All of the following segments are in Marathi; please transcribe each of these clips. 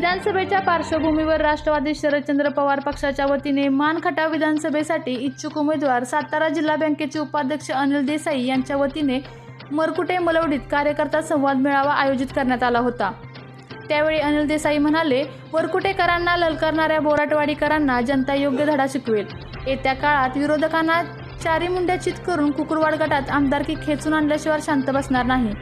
विधानसभेच्या पार्श्वभूमीवर राष्ट्रवादी शरदचंद्र पवार पक्षाच्या वतीने मानखटाव विधानसभेसाठी इच्छुक उमेदवार सातारा जिल्हा बँकेचे उपाध्यक्ष अनिल देसाई यांच्या वतीने मरकुटे मलवडीत कार्यकर्ता संवाद मेळावा आयोजित करण्यात आला होता. त्यावेळी अनिल देसाई म्हणाले वरकुटेकरांना ललकारणाऱ्या बोराटवाडीकरांना जनता योग्य धडा शिकवेल. येत्या काळात विरोधकांना चारी मुंड्या चित करून कुकुरवाड गटात आमदारकी खेचून आणल्याशिवाय शांत बसणार नाही.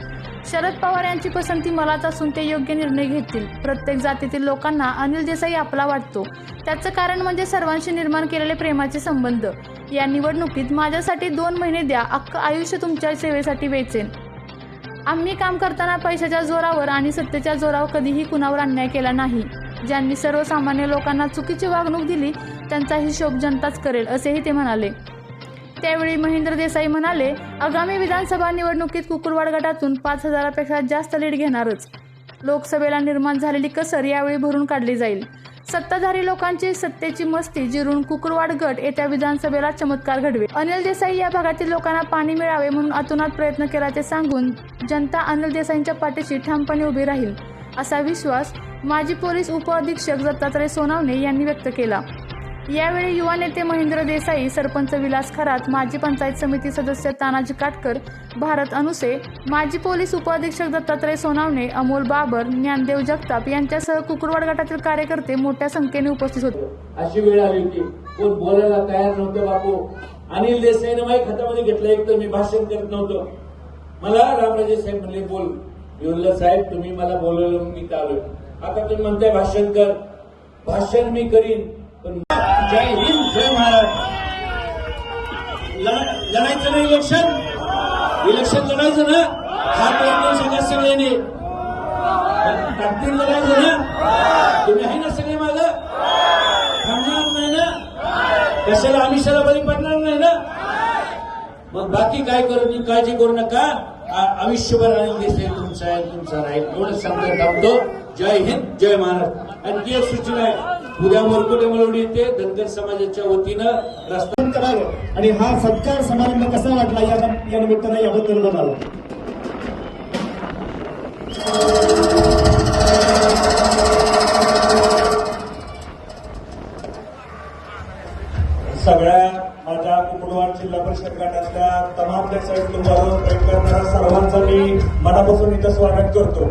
शरद पवार यांची पसंती मलाच असून ते योग्य निर्णय घेतील. प्रत्येक जातीतील लोकांना अनिल देसाई आपला वाटतो. त्याचं कारण म्हणजे सर्वांशी निर्माण केलेले प्रेमाचे संबंध. या निवडणुकीत माझ्यासाठी दोन महिने द्या अख्खं आयुष्य तुमच्या सेवेसाठी वेचेन. आम्ही काम करताना पैशाच्या जोरावर आणि सत्तेच्या जोरावर कधीही कुणावर अन्याय केला नाही. ज्यांनी सर्वसामान्य लोकांना चुकीची वागणूक दिली त्यांचा हिशोब जनताच करेल असेही ते म्हणाले. त्यावेळी महेंद्र देसाई म्हणाले आगामी विधानसभा निवडणुकीत कुकुरवाड गटातून पाच हजारापेक्षा जास्त लीड घेणारच. लोकसभेला निर्माण झालेली कसर यावेळी भरून काढली जाईल. सत्ताधारी लोकांची सत्तेची मस्ती जिरून कुकुरवाड गट येत्या विधानसभेला चमत्कार घडवेल. अनिल देसाई या भागातील लोकांना पाणी मिळावे म्हणून अतोनात प्रयत्न केल्याचे सांगून जनता अनिल देसाईंच्या पाठीशी ठामपणे उभी राहील असा विश्वास माजी पोलीस उपअधीक्षक दत्तात्रय सोनावणे यांनी व्यक्त केला. यावेळी युवा नेते महेंद्र देसाई सरपंच विलास खरात माजी पंचायत समिती सदस्य तानाजी काटकर भारत अनुसे माजी पोलीस उपअधीक्षक दत्तात्रय सोनावणे अमोल बाबर ज्ञानदेव जगताप यांच्यासह कुकुरवाड गटातील कार्यकर्ते मोठ्या संख्येने उपस्थित होते. अशी वेळ आली की कोण बोलायला तयार नव्हतं बापू. अनिल देसाईने माझ्या हातामध्ये घेतलं. एक तर मी भाषण करत नव्हतो. मला रामराजे साहेब म्हणले बोल. मी साहेब तुम्ही मला बोलवलं मी चालू आता तुम्ही म्हणताय भाषण कर. भाषण मी करीन. जय हिंद जय महाराज लढायचं नाही इलेक्शन? इलेक्शन लढायचं ना? हा प्रयत्न सगळ्या सगळ्यांनी ताकदीर लढायचं ना? तुम्ही आहे ना सगळे माझं थांबणार नाही ना? कशाला आमिषाला बळी पडणार नाही ना? मग बाकी काय करू तुम्ही? काळजी करू नका. आयुष्यभर आनंद दिसेल तुमचा आहे तुमचा राहील एवढं सांगतो जय हिंद जय महाराष्ट्र आणखी एक सूचना आहे उद्या मोरकोटे मलवडी येते धनगर समाजाच्या वतीनं रस्ता करावं. आणि हा सत्कार समारंभ कसा वाटला या निमित्तानं याबद्दल बोलावं. सगळ्या माझ्या कुकुडवाड जिल्हा परिषद गटातल्या सहकुटुंबावर प्रेम करणाऱ्या सर्वांचं मी मनापासून इथं स्वागत करतो.